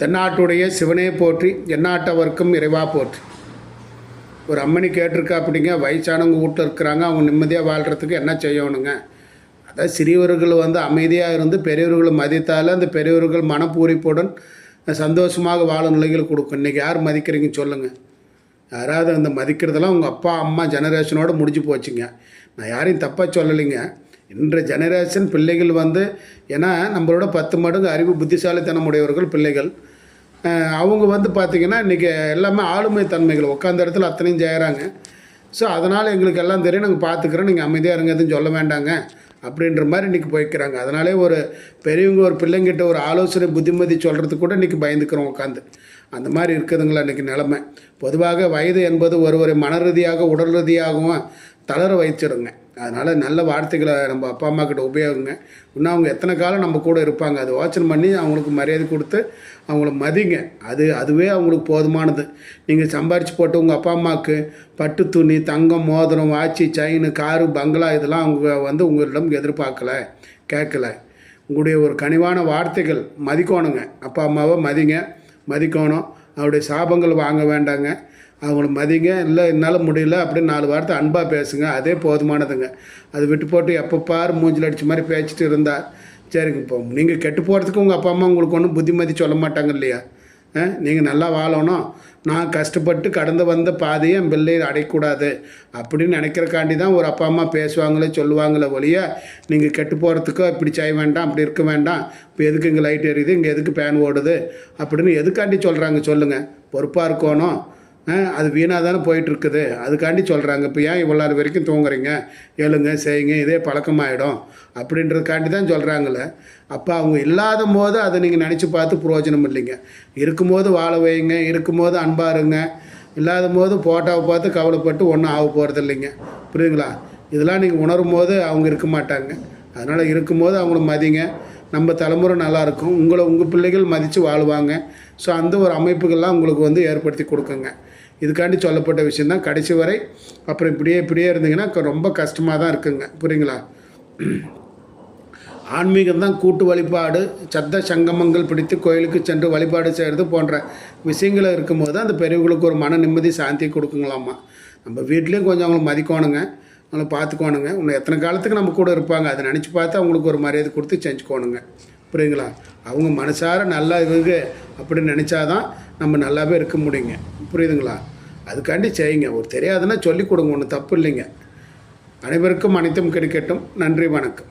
தென்னாட்டுடைய சிவனே போற்றி எந்நாட்டவர்க்கும் இறைவா போற்றி. ஒரு அம்மனி கேட்டிருக்கா அப்படிங்க வயசானவங்க வீட்டில் இருக்கிறாங்க அவங்க நிம்மதியாக வாழ்கிறதுக்கு என்ன செய்யணுங்க? அதாவது சிறியவர்கள் வந்து அமைதியாக இருந்து பெரியவர்களை மதித்தால் அந்த பெரியவர்கள் மனப்பூரிப்புடன் சந்தோஷமாக வாழும் நிலைகள் கொடுக்கும். இன்றைக்கி யார் மதிக்கிறீங்கன்னு சொல்லுங்கள் யாராவது அந்த மதிக்கிறதெல்லாம் உங்கள் அப்பா அம்மா ஜெனரேஷனோட முடிஞ்சு போச்சுங்க. நான் யாரையும் தப்பாக சொல்லலைங்க. இன்ற ஜெனரேஷன் பிள்ளைகள் வந்து ஏன்னா நம்மளோட பத்து மடங்கு அறிவு புத்திசாலித்தனம் உடையவர்கள் பிள்ளைகள் அவங்க வந்து பார்த்திங்கன்னா இன்றைக்கி எல்லாமே ஆளுமை தன்மைகள். உட்காந்த இடத்துல அத்தனையும் செய்கிறாங்க ஸோ அதனால் எங்களுக்கு எல்லாம் தெரியும். நாங்கள் பார்த்துக்குறோம் நீங்கள் அமைதியாக இருங்க எதுவும் சொல்ல வேண்டாங்க. அப்படின்ற மாதிரி இன்றைக்கி போய்க்கிறாங்க. அதனாலே ஒரு பெரியவங்க ஒரு பிள்ளைங்கிட்ட ஒரு ஆலோசனை புத்திமதி சொல்கிறதுக்கு கூட இன்றைக்கி பயந்துக்கிறோம் உட்காந்து அந்த மாதிரி இருக்குதுங்களா இன்றைக்கி நிலமை. பொதுவாக வயது என்பது ஒருவரை மன ரீதியாக உடல் ரீதியாகவும் தளர வைச்சிருங்க அதனால் நல்ல வார்த்தைகளை நம்ம அப்பா அம்மா கிட்ட உபயோகங்க. இன்னும் அவங்க எத்தனை காலம் நம்ம கூட இருப்பாங்க அது வாட்சன் பண்ணி அவங்களுக்கு மரியாதை கொடுத்து அவங்கள மதிங்க. அது அதுவே அவங்களுக்கு போதுமானது. நீங்கள் சம்பாரித்து போட்டு உங்கள் அப்பா அம்மாவுக்கு பட்டு துணி தங்கம் மோதிரம் வாட்சி செயின் காரு பங்களா இதெல்லாம் அவங்க வந்து உங்களிடம் எதிர்பார்க்கல கேட்கல. உங்களுடைய ஒரு கனிவான வார்த்தைகள் மதிக்கணுங்க. அப்பா அம்மாவை மதிங்க. மதிக்கணும். அவருடைய சாபங்கள் வாங்க வேண்டாங்க. அவங்கள மதிங்க இல்லை என்னால் முடியல அப்படின்னு நாலு வார்த்தை அன்பாக பேசுங்க அதே போதுமானதுங்க. அது விட்டு போட்டு எப்போ பார் மூஞ்சில் அடித்த மாதிரி பேசிட்டு இருந்தா சரிங்க இப்போ நீங்கள் கெட்டு போகிறதுக்கு உங்கள் அப்பா அம்மா உங்களுக்கு ஒன்றும் புத்திமதி சொல்ல மாட்டாங்க இல்லையா? நீங்கள் நல்லா வாழணும். நான் கஷ்டப்பட்டு கடந்து வந்த பாதையை என் பிள்ளையை அடையக்கூடாது அப்படின்னு நினைக்கிறக்காண்டி தான் ஒரு அப்பா அம்மா பேசுவாங்களே சொல்லுவாங்களே ஒழிய நீங்கள் கெட்டு போகிறதுக்கோ இப்படி செய்ய வேண்டாம் அப்படி இருக்க வேண்டாம். இப்போ எதுக்கு இங்கே லைட் எரியுது? இங்கே எதுக்கு ஃபேன் ஓடுது? அப்படின்னு எதுக்காண்டி சொல்கிறாங்க சொல்லுங்கள் பொறுப்பாக இருக்கணும். அது வீணாக தானே போயிட்டுருக்குது. அதுக்காண்டி சொல்கிறாங்க இப்போ ஏன் இவ்வளோ வரைக்கும் தூங்குறீங்க? எழுங்க செய்யுங்க இதே பழக்கமாயிடும். அப்படின்றதுக்காண்டி தான் சொல்கிறாங்களே அப்போ அவங்க இல்லாத போது அதை நீங்கள் நினச்சி பார்த்து பிரயோஜனம் இல்லைங்க. இருக்கும்போது வாழ வைங்க இருக்கும்போது அன்பாருங்க இல்லாத போது ஃபோட்டோவை பார்த்து கவலைப்பட்டு ஒன்றும் ஆக போகிறது இல்லைங்க. புரியுதுங்களா? இதெல்லாம் நீங்கள் உணரும் போது அவங்க இருக்க மாட்டாங்க. அதனால் இருக்கும்போது அவங்கள மதிங்க. நம்ம தலைமுறை நல்லாயிருக்கும். உங்களை உங்கள் பிள்ளைகள் மதித்து வாழுவாங்க. ஸோ அந்த ஒரு அமைப்புகள்லாம் உங்களுக்கு வந்து ஏற்படுத்தி கொடுக்குங்க. இதுக்காண்டி சொல்லப்பட்ட விஷயந்தான். கடைசி வரை அப்புறம் இப்படியே இப்படியே இருந்தீங்கன்னா ரொம்ப கஷ்டமாக தான் இருக்குங்க. புரியுங்களா? ஆன்மீகம் தான் கூட்டு வழிபாடு சத்த சங்கமங்கள் பிடித்து கோயிலுக்கு சென்று வழிபாடு செய்கிறது போன்ற விஷயங்கள் இருக்கும்போது அந்த பெரியவங்களுக்கு ஒரு மன நிம்மதி சாந்தி கொடுக்குங்களாம்மா. நம்ம வீட்லேயும் கொஞ்சம் அவங்கள மதிக்கணுங்க. நல்லா பார்த்துக்கோணுங்க இன்னும் எத்தனை காலத்துக்கு நம்ம கூட இருப்பாங்க? அதை நினச்சி பார்த்து அவங்களுக்கு ஒரு மரியாதை கொடுத்து செஞ்சுக்கோணுங்க. புரியுங்களா அவங்க மனசார நல்லா இருக்கு அப்படின்னு நினச்சாதான் நம்ம நல்லாவே இருக்க முடியுங்க. புரியுதுங்களா? அதுக்காண்டி செய்யுங்க. ஒரு தெரியாதுன்னா சொல்லிக் கொடுங்க. ஒன்றும் தப்பு இல்லைங்க. அனைவருக்கும் அனைத்தும் கிடைக்கட்டும். நன்றி வணக்கம்.